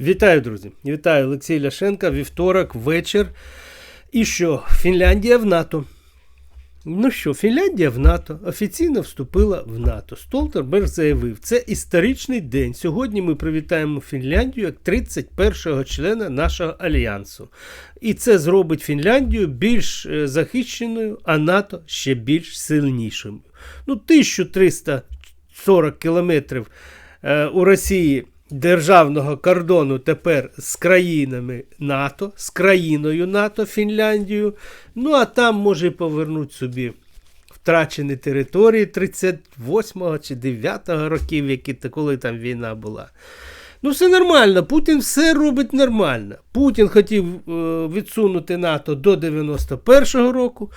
Вітаю, друзі! Вітаю Олексій Ляшенка, вівторок, вечір. І що? Фінляндія в НАТО. Ну що, Фінляндія в НАТО офіційно вступила в НАТО. Столтерберг заявив, це історичний день. Сьогодні ми привітаємо Фінляндію як 31-го члена нашого альянсу. І це зробить Фінляндію більш е, захищеною, а НАТО ще більш сильнішою. Ну, 1340 кілометрів е, у Росії державного кордону тепер з країнами НАТО, з країною НАТО, Фінляндією. Ну, а там може повернуть собі втрачені території 38-го чи 9-го років, які, коли там війна була. Ну, все нормально. Путін все робить нормально. Путін хотів е, відсунути НАТО до 91-го року.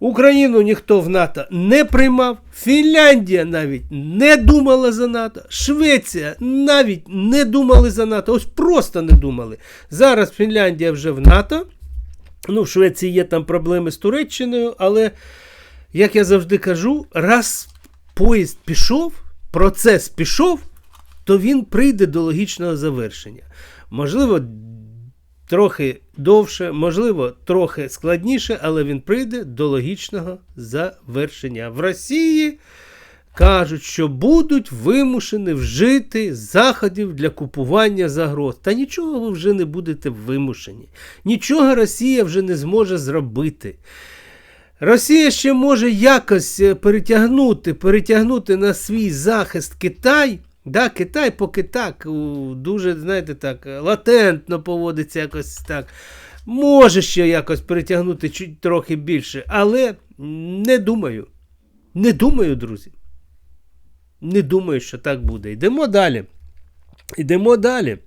Україну ніхто в НАТО не приймав, Фінляндія навіть не думала за НАТО, Швеція навіть не думали за НАТО. Ось просто не думали. Зараз Фінляндія вже в НАТО. Ну, в Швеції є там проблеми з Туреччиною, але, як я завжди кажу, раз поїзд пішов, процес пішов, то він прийде до логічного завершення. Можливо, трохи довше, можливо, трохи складніше, але він прийде до логічного завершення. В Росії кажуть, що будуть вимушені вжити заходів для купування загроз. Та нічого ви вже не будете вимушені. Нічого Росія вже не зможе зробити. Росія ще може якось перетягнути, перетягнути на свій захист Китай. Да, Китай поки так, дуже, знаєте, так, латентно поводиться якось так. Може ще якось перетягнути чуть трохи більше, але не думаю. Не думаю, друзі. Не думаю, що так буде. Йдемо далі. Йдемо далі.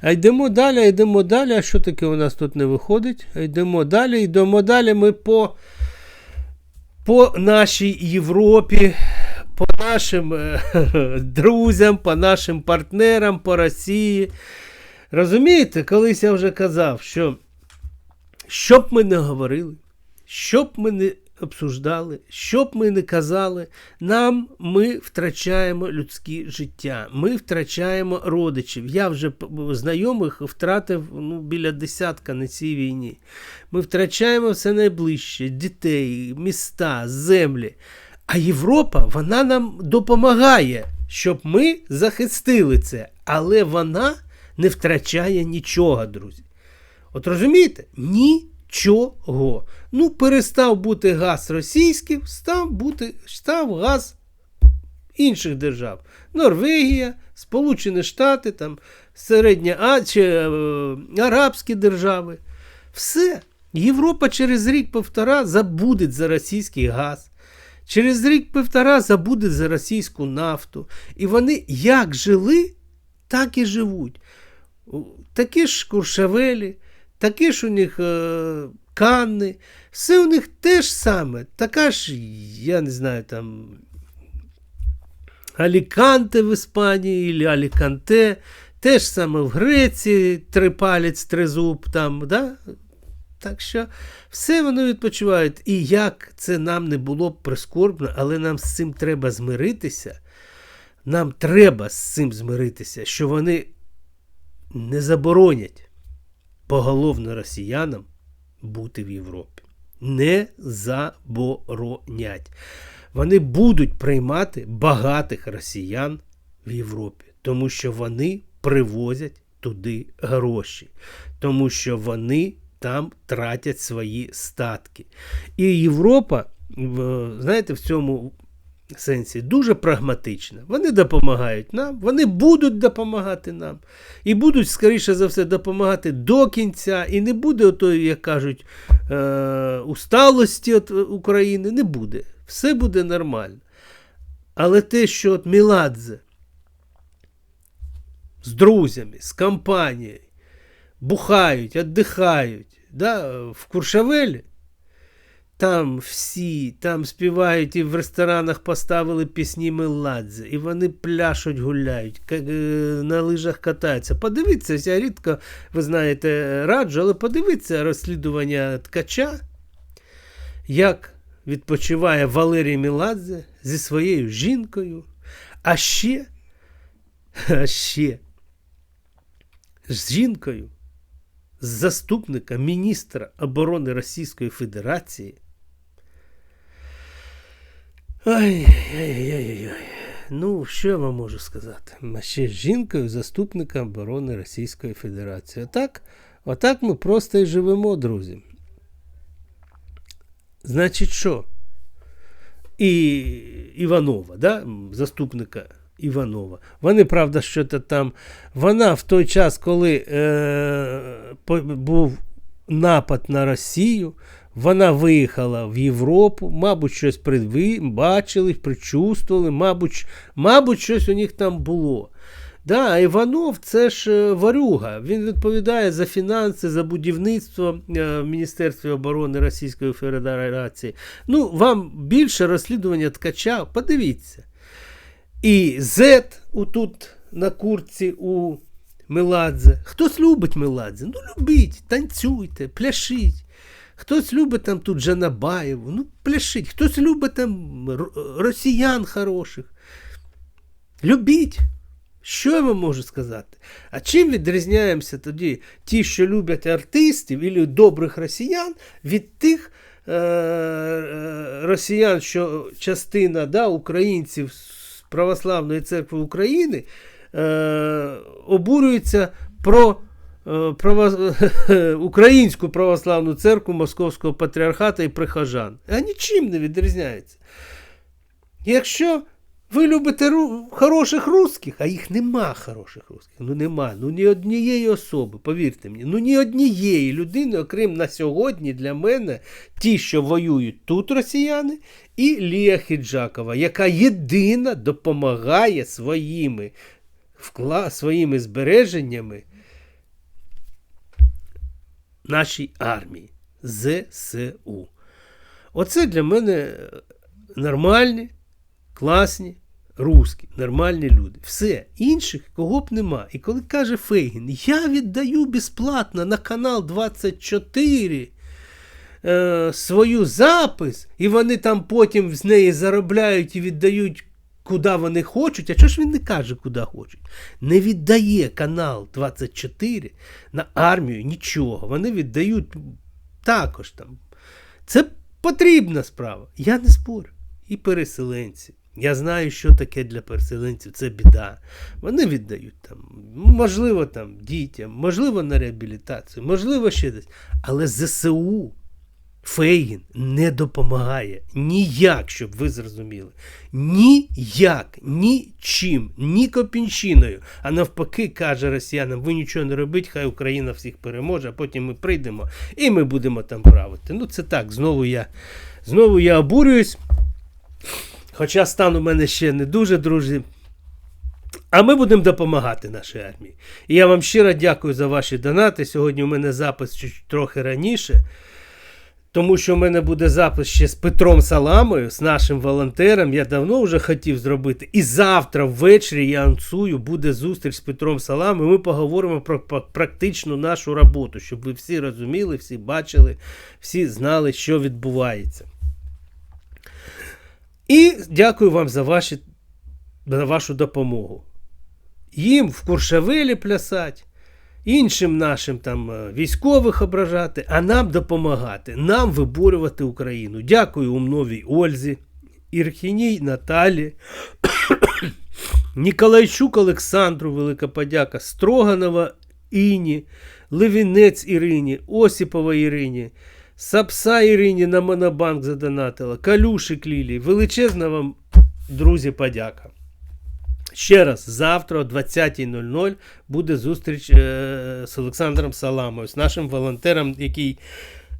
А йдемо далі, йдемо далі. А що таке у нас тут не виходить? Йдемо далі, йдемо далі. Ми по, по нашій Європі по нашим е, друзям, по нашим партнерам, по Росії. Розумієте, колись я вже казав, що що б ми не говорили, що б ми не обсуждали, що б ми не казали, нам ми втрачаємо людське життя, ми втрачаємо родичів. Я вже знайомих втратив ну, біля десятка на цій війні. Ми втрачаємо все найближче: дітей, міста, землі. А Європа вона нам допомагає, щоб ми захистили це. Але вона не втрачає нічого, друзі. От розумієте? Нічого. Ну, перестав бути газ російський, став бути, став газ інших держав. Норвегія, Сполучені Штати, там, Середня Азія, е, Арабські держави. Все. Європа через рік-півтора забуде за російський газ. Через рік-півтора забуде за російську нафту. І вони як жили, так і живуть. Такі ж куршавелі, такі ж у них е, канни, все у них те ж саме. Така ж, я не знаю, там Аліканте в Іспанії, або Аліканте, те ж саме в Греції, трипалець, тризуб, там, да? Так що все воно відпочиває. І як це нам не було б прискорбно, але нам з цим треба змиритися. Нам треба з цим змиритися, що вони не заборонять поголовно росіянам бути в Європі. Не заборонять. Вони будуть приймати багатих росіян в Європі, тому що вони привозять туди гроші, тому що вони там тратять свої статки. І Європа, знаєте, в цьому сенсі дуже прагматична. Вони допомагають нам, вони будуть допомагати нам. І будуть, скоріше за все, допомагати до кінця. І не буде, отої, як кажуть, е, усталості від України. Не буде. Все буде нормально. Але те, що от Міладзе з друзями, з компанією, бухають, віддихають, да, в Куршавелі. Там всі, там співають і в ресторанах поставили пісні Меладзе, і вони пляшуть, гуляють, е, на лижах катаються. Подивіться, я рідко, ви знаєте, раджу, але подивіться розслідування ткача, як відпочиває Валерій Меладзе зі своєю жінкою. А ще, а ще з жінкою, заступника міністра оборони Російської Федерації. Ай-яй-яй-яй-яй. Ну, що я вам можу сказати? А ще з жінкою, заступника оборони Російської Федерації. Отак, отак ми просто і живемо, друзі. Значить, що? І Іванова, да? заступника Іванова. Вони, правда, що то там. Вона в той час, коли е, був напад на Росію, вона виїхала в Європу, мабуть, щось бачили, причувствували, мабуть, мабуть, щось у них там було. Да, Іванов це ж е, варюга. Він відповідає за фінанси, за будівництво е, в Міністерстві оборони Російської Федерації. Ну, вам більше розслідування ткача, подивіться. І Z отут на куртці у Меладзе. Хтось любить Меладзе? Ну, любіть, танцюйте, пляшіть. Хтось любить там тут Жанабаєву, ну пляшіть. Хтось любить там росіян хороших. Любіть. Що я вам можу сказати? А чим відрізняємося тоді ті, що люблять артистів і добрих росіян, від тих е- е- росіян, що частина да, українців Православної церкви України е- обурюється про е, право... Українську православну церкву Московського патріархата і прихожан. А нічим не відрізняється. Якщо ви любите ру... хороших русських, а їх нема хороших русських. Ну нема. Ну ні однієї особи, повірте мені, ну ні однієї людини, окрім на сьогодні для мене, ті, що воюють тут росіяни, і Лія Хіджакова, яка єдина допомагає своїми, вкла... своїми збереженнями нашій армії ЗСУ. Оце для мене нормальні, класні, русські, нормальні люди. Все, інших кого б нема. І коли каже Фейгін, я віддаю безплатно на канал 24 е, свою запис, і вони там потім з неї заробляють і віддають. Куди вони хочуть, а чого ж він не каже, куди хочуть? Не віддає канал 24 на армію нічого. Вони віддають також там. Це потрібна справа. Я не спорю. І переселенці. Я знаю, що таке для переселенців. Це біда. Вони віддають там, можливо, там дітям, можливо, на реабілітацію, можливо, ще десь. Але ЗСУ Фейгін не допомагає ніяк, щоб ви зрозуміли. Ніяк, нічим, ні копінщиною. А навпаки, каже росіянам, ви нічого не робіть, хай Україна всіх переможе, а потім ми прийдемо і ми будемо там правити. Ну, це так, знову я, знову я обурююсь. Хоча стан у мене ще не дуже, друзі. А ми будемо допомагати нашій армії. І я вам щиро дякую за ваші донати. Сьогодні у мене запис чуть трохи раніше. Тому що в мене буде запис ще з Петром Саламою, з нашим волонтером. Я давно вже хотів зробити. І завтра ввечері я анонсую, буде зустріч з Петром Саламою. Ми поговоримо про практичну нашу роботу, щоб ви всі розуміли, всі бачили, всі знали, що відбувається. І дякую вам за, ваші, за вашу допомогу. Їм в Куршавелі плясать, іншим нашим там е, військових ображати, а нам допомагати, нам виборювати Україну. Дякую Умновій Ользі, Ірхіній Наталі, Ніколайчук Олександру, велика подяка, Строганова Іні, Левінець Ірині, Осіпова Ірині. Сапса Ірині на Монобанк задонатила, Калюшик Лілії. Величезна вам, друзі, подяка. Ще раз, завтра о 20.00 буде зустріч е, з Олександром Саламою, з нашим волонтером, який,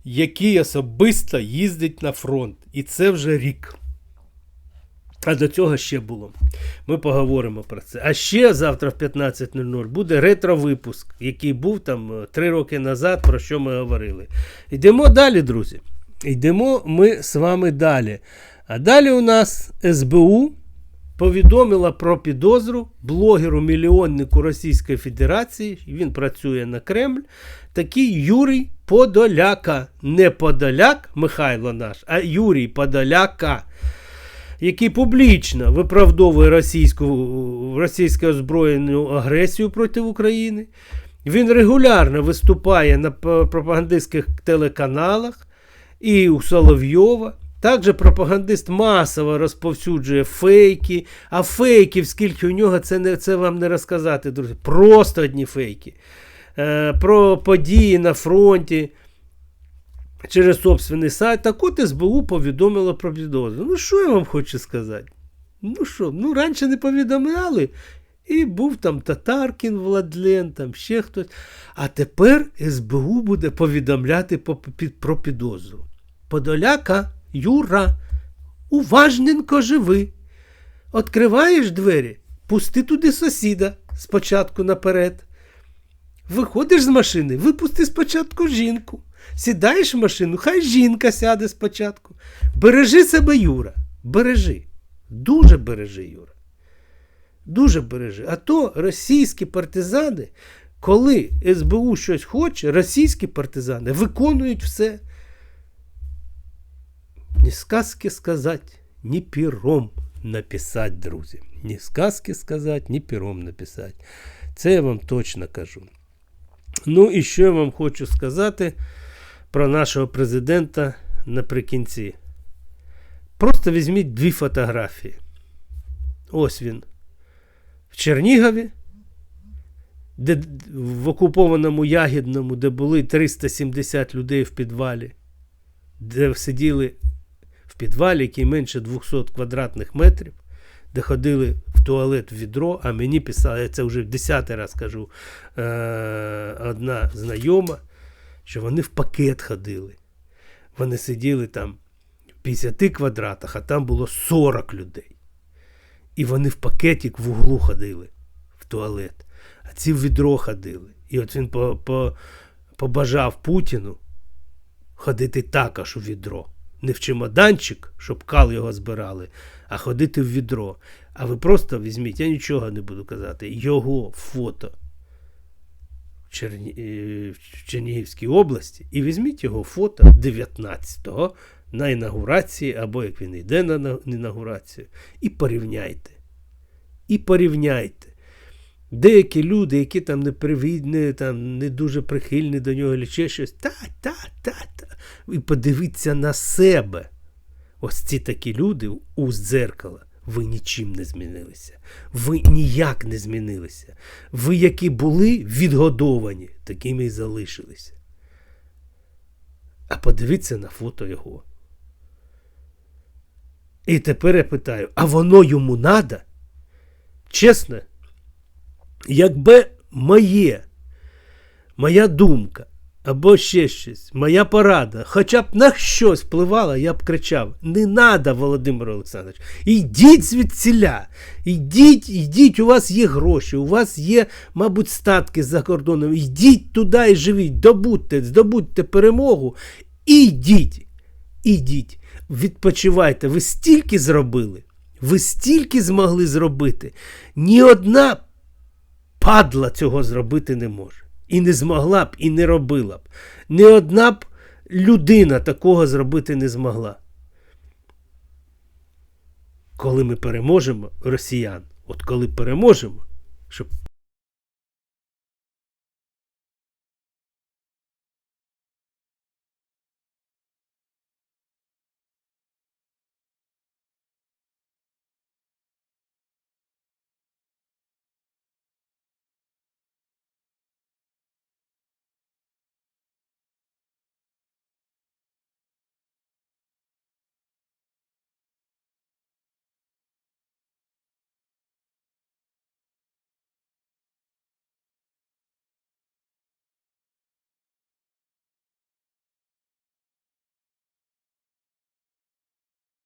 який особисто їздить на фронт. І це вже рік. А до цього ще було. Ми поговоримо про це. А ще завтра в 15.00 буде ретро-випуск, який був там 3 роки назад, про що ми говорили. Йдемо далі, друзі. Йдемо ми з вами далі. А далі у нас СБУ повідомила про підозру блогеру-мільйоннику Російської Федерації. Він працює на Кремль. Такий Юрій Подоляка. Не Подоляк Михайло наш, а Юрій Подоляка який публічно виправдовує російську російську озброєну агресію проти України, Він регулярно виступає на пропагандистських телеканалах і у Соловйова. Також пропагандист масово розповсюджує фейки, а фейків, скільки у нього, це, не, це вам не розказати, друзі. Просто одні фейки. Е, про події на фронті через собственний сайт. Так от СБУ повідомило про підозру. Ну, що я вам хочу сказати? Ну що, ну раніше не повідомляли. І був там Татаркін Владлен, там ще хтось. А тепер СБУ буде повідомляти про підозру. Подоляка, Юра, уважненько живи. Откриваєш двері, пусти туди сусіда спочатку наперед. Виходиш з машини, випусти спочатку жінку. Сідаєш в машину, хай жінка сяде спочатку. Бережи себе, Юра. Бережи. Дуже бережи, Юра. Дуже бережи. А то російські партизани, коли СБУ щось хоче, російські партизани виконують все. Ні сказки сказати, ні піром написати, друзі. Ні сказки сказати, ні піром написати. Це я вам точно кажу. Ну і що я вам хочу сказати про нашого президента наприкінці. Просто візьміть дві фотографії. Ось він. В Чернігові, де в окупованому Ягідному, де були 370 людей в підвалі, де сиділи в підвалі, який менше 200 квадратних метрів, де ходили в туалет в відро, а мені писала, я це вже в десятий раз кажу, е- одна знайома, що вони в пакет ходили. Вони сиділи там в 50 квадратах, а там було 40 людей. І вони в пакетик в углу ходили в туалет, а ці в відро ходили. І от він по, по, побажав Путіну ходити також у відро. Не в чемоданчик, щоб кал його збирали, а ходити в відро. А ви просто візьміть, я нічого не буду казати, його фото Черні... е, в Чернігівській області і візьміть його фото 19-го на інаугурації, або як він йде на на інаугурацію, і порівняйте. І порівняйте. Деякі люди, які там не привідні, там не дуже прихильні до нього, чи ще щось, та, та, та, та. І подивіться на себе. Ось ці такі люди у дзеркала. Ви нічим не змінилися. Ви ніяк не змінилися. Ви, які були відгодовані, такими і залишилися. А подивіться на фото його. І тепер я питаю: а воно йому надо? Чесно, якби моє, моя думка або ще щось, моя порада, хоча б на щось впливала, я б кричав: не надо, Володимир Олександрович, йдіть звідсіля, йдіть, йдіть, у вас є гроші, у вас є, мабуть, статки за кордоном. Йдіть туди і живіть, добудьте, здобудьте перемогу і йдіть. Ідіть, відпочивайте. Ви стільки зробили, ви стільки змогли зробити. Ні одна падла цього зробити не може. І не змогла б, і не робила б. Ні одна б людина такого зробити не змогла. Коли ми переможемо росіян, от коли переможемо, щоб